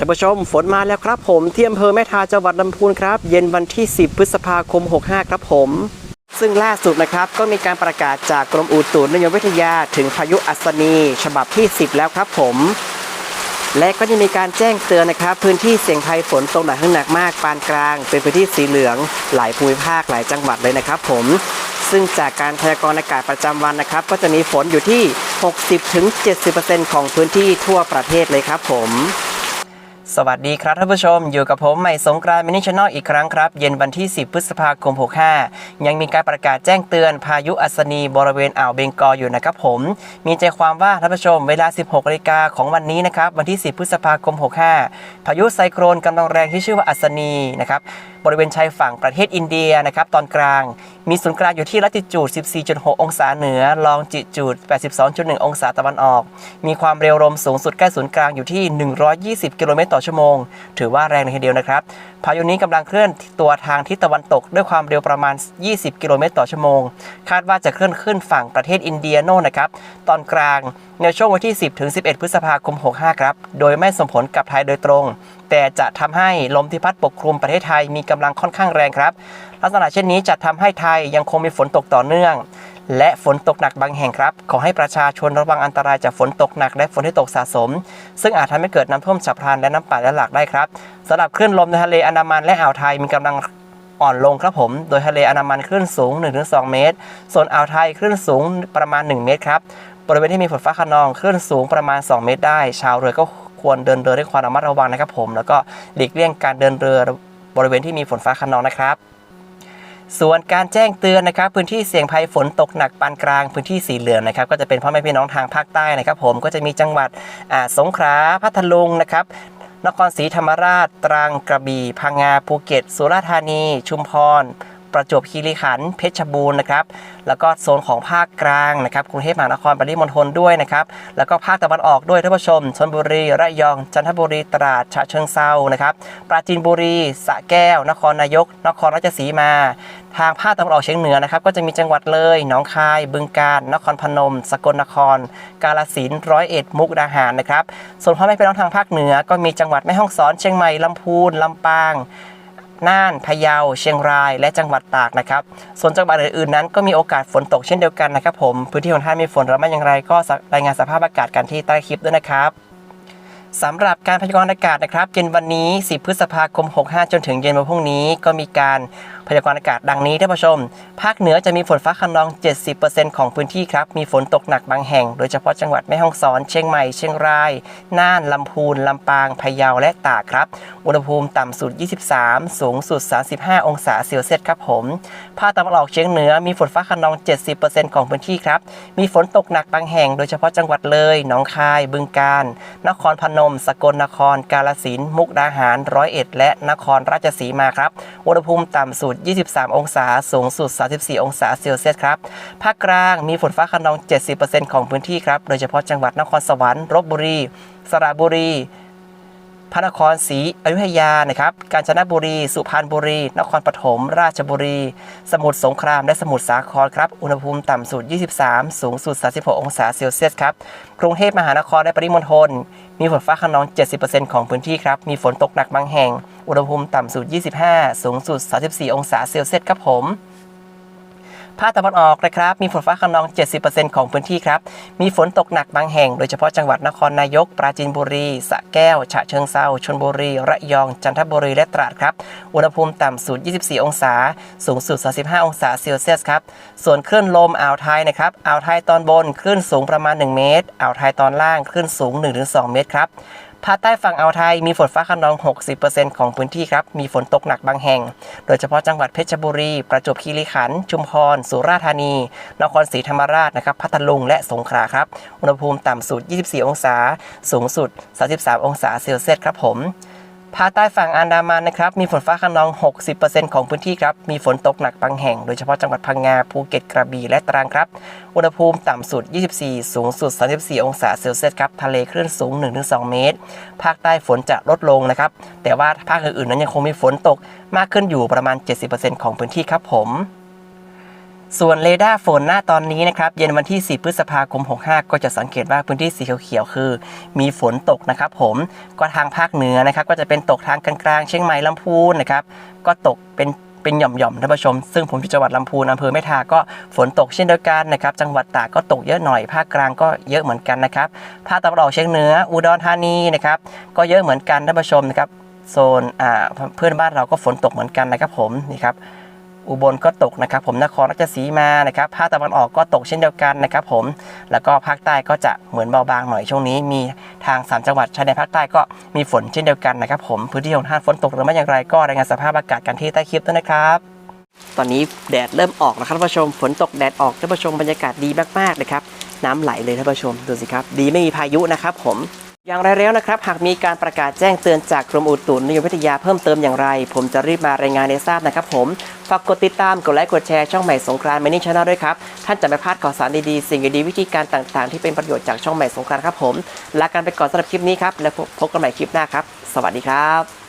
ท่านผู้ชมฝนมาแล้วครับผมที่อำเภอแม่ทาจังหวัดลำพูนครับ เย็นวันที่ 10 พฤษภาคม 65 ครับผม ซึ่งล่าสุดนะครับก็มีการประกาศจากกรมอุตุนิยมวิทยาถึงพายุอัศนี ฉบับที่ 10 แล้วครับผม และก็ยังมีการแจ้งเตือนนะครับ พื้นที่เสี่ยงภัยฝนตกหนักถึงหนักมากปานกลาง เป็นพื้นที่สีเหลืองหลายภูมิภาคหลายจังหวัดเลยนะครับ ผม ซึ่งจากการพยากรณ์อากาศประจำวันนะครับ ก็จะมีฝนอยู่ที่ 60-70%ของพื้นที่ทั่วประเทศเลยครับผม สวัสดีครับท่านผู้ชม อยู่กับผมใหม่สงกรานต์มินิชแนลอีกครั้งครับ เย็นวันที่ 10 พฤษภาคม 65 ยังมีการประกาศแจ้งเตือนพายุอัศนีบริเวณอ่าวเบงกอลอยู่นะครับผม มีใจความว่าท่านผู้ชมเวลา 16นาฬิกาของวันนี้นะครับ วันที่ 10 พฤษภาคม 65 พายุไซโครนกำลังแรงที่ชื่อว่าอัศนีนะครับบริเวณชายฝั่งประเทศอินเดียนะครับตอนกลาง มีศูนย์กลางอยู่ที่ลัติจูด 14.6 องศาเหนือ ลองจิจูด 82.1 องศาตะวันออก มีความเร็วลมสูงสุดใกล้ศูนย์กลางอยู่ที่ 120 กิโลเมตรต่อชั่วโมง ถือว่าแรงเลยทีเดียวนะครับ พายุนี้กำลังเคลื่อนตัวทางทิศตะวันตกด้วยความเร็วประมาณ 20 กิโลเมตรต่อชั่วโมง คาดว่าจะเคลื่อนขึ้นฝั่งประเทศอินเดียโน่นนะครับตอนกลางในช่วงวันที่ 10 ถึง 11 พฤษภาคม 65 ครับ โดยไม่ส่งผลกับไทยโดยตรง แต่จะทำให้ลมที่พัดปกคลุมประเทศไทยมีกำลังค่อนข้างแรงครับ ลักษณะเช่นนี้จะทำให้ไทยยังคงมีฝนตกต่อเนื่อง และฝนตกหนักบางแห่งครับ ขอให้ประชาชนระวังอันตรายจากฝนตกหนักและฝนที่ตกสะสม ซึ่งอาจทำให้เกิดน้ำท่วมฉับพลันและน้ำป่าและหลากได้ครับสำหรับคลื่นลมในทะเลอันดามันและอ่าวไทยมีกำลังอ่อนลงครับผม โดยทะเลอันดามันคลื่นสูง 1-2 เมตร ส่วนอ่าวไทยคลื่นสูงประมาณ 1 เมตรครับ บริเวณที่มีฝนฟ้าขนองคลื่นสูงประมาณ 2 เมตรได้ ชาวเรือก็ ควรเดินเรือด้วยความระมัดระวังนะครับผม แล้วก็หลีกเลี่ยงการเดินเรือบริเวณที่มีฝนฟ้าขนองนะครับ ส่วนการแจ้งเตือนนะครับ พื้นที่เสี่ยงภัยฝนตกหนักปานกลางพื้นที่สีเหลืองนะครับ ก็จะเป็นพ่อแม่พี่น้องทางภาคใต้นะครับ ผมก็จะมีจังหวัดสงขลาพัทลุงนะครับนครศรีธรรมราช ตรังกระบี่พังงาภูเก็ต สุราษฎร์ธานี ชุมพร ประจวบคีรีขันธ์เพชรบูรณ์นะครับแล้วก็โซนของภาคกลางนะครับกรุงเทพมหานครปริมณฑลด้วยนะครับแล้วก็ภาคตะวันออกด้วยท่านผู้ชมชลบุรีระยองจันทบุรีตราดฉะเชิงเซานะครับปราจีนบุรีสระแก้ว นครนายก นครราชสีมา ทางภาคตะวันออกเฉียงเหนือนะครับก็จะมีจังหวัดเลยหนองคาย บึงกาฬนครพนม สกลนคร กาฬสินร้อยเอ็ดมุกดาหารนะครับส่วนพ่อแม่พี่น้องทางภาคเหนือก็มีจังหวัดแม่ฮ่องสอนเชียงใหม่ลำพูนลำปาง น่านพะเยา เชียงราย และจังหวัดตากนะครับ ส่วนจังหวัดอื่นๆนั้นก็มีโอกาสฝนตกเช่นเดียวกันนะครับผม พื้นที่ของท่านมีฝนหรือไม่อย่างไรก็รายงานสภาพอากาศกันที่ใต้คลิปด้วยนะครับ สำหรับการพยากรณ์อากาศนะครับเย็นวันนี้ 10 พฤษภาคม 65 จนถึงเย็นวันพรุ่งนี้ ก็มีการพยากรณ์อากาศดังนี้ท่านผู้ชม ภาคเหนือจะมีฝนฟ้าคะนอง 70%ของพื้นที่ครับ มีฝนตกหนักบางแห่ง โดยเฉพาะจังหวัดแม่ฮ่องสอน เชียงใหม่ เชียงราย น่าน ลำพูน ลำปาง พะเยา และตากครับ อุณหภูมิต่ำสุด 23 สูงสุด 35 องศาเซลเซียสครับผม ภาคตะวันออกเฉียงเหนือมีฝนฟ้าคะนอง 70%ของพื้นที่ครับ มีฝนตกหนักบางแห่ง โดยเฉพาะจังหวัดเลย หนองคาย บึงกาฬ นครพนมสกลนคร กาฬสินธุ์มุกดาหารร้อยเอ็ดและนครราชสีมาครับ อุณหภูมิต่ำสุด 23 องศา สูงสุด 34 องศาเซลเซียสครับ ภาคกลางมีฝนฟ้าขนอง 70%ของพื้นที่ครับ โดยเฉพาะจังหวัดนครสวรรค์ลบบุรี สระบุรี พระนครศรีอยุธยานะครับกาญจนบุรี สุพรรณบุรี นครปฐม ราชบุรี สมุทรสงคราม และสมุทรสาครครับ อุณหภูมิต่ำสุด 23 สูงสุด 36 องศาเซลเซียสครับ กรุงเทพมหานครและปริมณฑล มีฝนฟ้าคะนอง 70%ของพื้นที่ครับ มีฝนตกหนักบางแห่ง อุณหภูมิต่ำสุด 25 สูงสุด 34 องศาเซลเซียสครับผม ภาคตะวันออกนะครับ มีฝนฟ้าคะนอง 70%ของพื้นที่ครับ มีฝนตกหนักบางแห่ง โดยเฉพาะจังหวัดนครนายก ปราจีนบุรี สระแก้ว ฉะเชิงเซาชลบุรี ระยอง จันทบุรี และตราดครับ อุณหภูมิต่ำสุด 24 องศา สูงสุด 35 องศาเซลเซียสครับ ส่วนคลื่นลมอ่าวไทยนะครับ อ่าวไทยตอนบนคลื่นสูงประมาณ 1 เมตร อ่าวไทยตอนล่างคลื่นสูง 1-2 เมตรครับ ภาคใต้ฝั่งอ่าวไทยมีฝนฟ้าคะนอง 60%ของพื้นที่ครับ มีฝนตกหนักบางแห่ง โดยเฉพาะจังหวัดเพชรบุรี ประจวบคีรีขันธ์ ชุมพร สุราษฎร์ธานี นครศรีธรรมราชนะครับ พัทลุง และสงขลาครับ อุณหภูมิต่ำสุด 24 องศา สูงสุด 33 องศาเซลเซียสครับผม ภาคใต้ฝั่งอันดามันนะครับมีฝนฟ้าขนอง 60%ของพื้นที่ครับมีฝนตกหนักบางแห่งโดยเฉพาะจังหวัดพังงาภูเก็ตกระบี่และตรังครับอุณหภูมิต่ำสุด 24 สูงสุด 34 องศาเซลเซียสครับทะเลคลื่นสูง 1-2 เมตร ภาคใต้ฝนจะลดลงนะครับแต่ว่าภาคอื่นๆนั้นยังคงมีฝนตกมากขึ้นอยู่ประมาณ 70%ของพื้นที่ครับผม ส่วนเรดาร์ฝนหน้าตอนนี้นะครับเย็นวันที่4พฤษภาคม 65 ก็จะสังเกตว่าพื้นที่สีเขียวๆคือ มีฝนตกนะครับผมก็ทางภาคเหนือนะครับ ก็จะเป็นตกทางกลางๆเชียงใหม่ลำพูนนะครับก็ตกเป็นเป็นหย่อมๆท่านผู้ชม ซึ่งผมอยู่จังหวัดลำพูนอำเภอแม่ทาก็ฝนตกเช่นเดียวกันนะครับ จังหวัดตากก็ตกเยอะหน่อย ภาคกลางก็เยอะเหมือนกันนะครับ ภาคตะวันออกเฉียงเหนือ อุดรธานีนะครับ ก็เยอะเหมือนกันท่านผู้ชมนะครับ โซนเพื่อนบ้านเราก็ฝนตกเหมือนกันนะครับผมนี่ครับ อุบลก็ตกนะครับผมนครราชสีมานะครับภาคตะวันออกก็ตกเช่นเดียวกันนะครับผมแล้วก็ภาคใต้ก็จะเหมือนเบาบางหน่อยช่วงนี้ มีทางสามจังหวัดชายแดนภาคใต้ก็มีฝนเช่นเดียวกันนะครับผมพื้นที่ของท่านฝนตกหรือไม่อย่างไรก็รายงานสภาพอากาศกันที่ใต้คลิปด้วยนะครับตอนนี้แดดเริ่มออกนะครับท่านผู้ชมฝนตกแดดออกท่านผู้ชมบรรยากาศดีมากๆเลยครับน้ำไหลเลยท่านผู้ชมดูสิครับ ดีไม่มีพายุนะครับผมอย่างไรแล้วนะครับ หากมีการประกาศแจ้งเตือนจากกรมอุตุนิยมวิทยาเพิ่มเติมอย่างไร ผมจะรีบมารายงานให้ทราบนะครับผม ฝากกดติดตามกดไลค์กดแชร์ช่องใหม่สงกรานต์มินิชาแนลด้วยครับ ท่านจะไม่พลาดข่าวสารดีๆ สิ่งดีๆวิธีการต่างๆ ที่เป็นประโยชน์จากช่องใหม่สงกรานต์ครับผมลากันไปก่อนสำหรับคลิปนี้ครับแล้วพบกันใหม่คลิปหน้าครับ สวัสดีครับ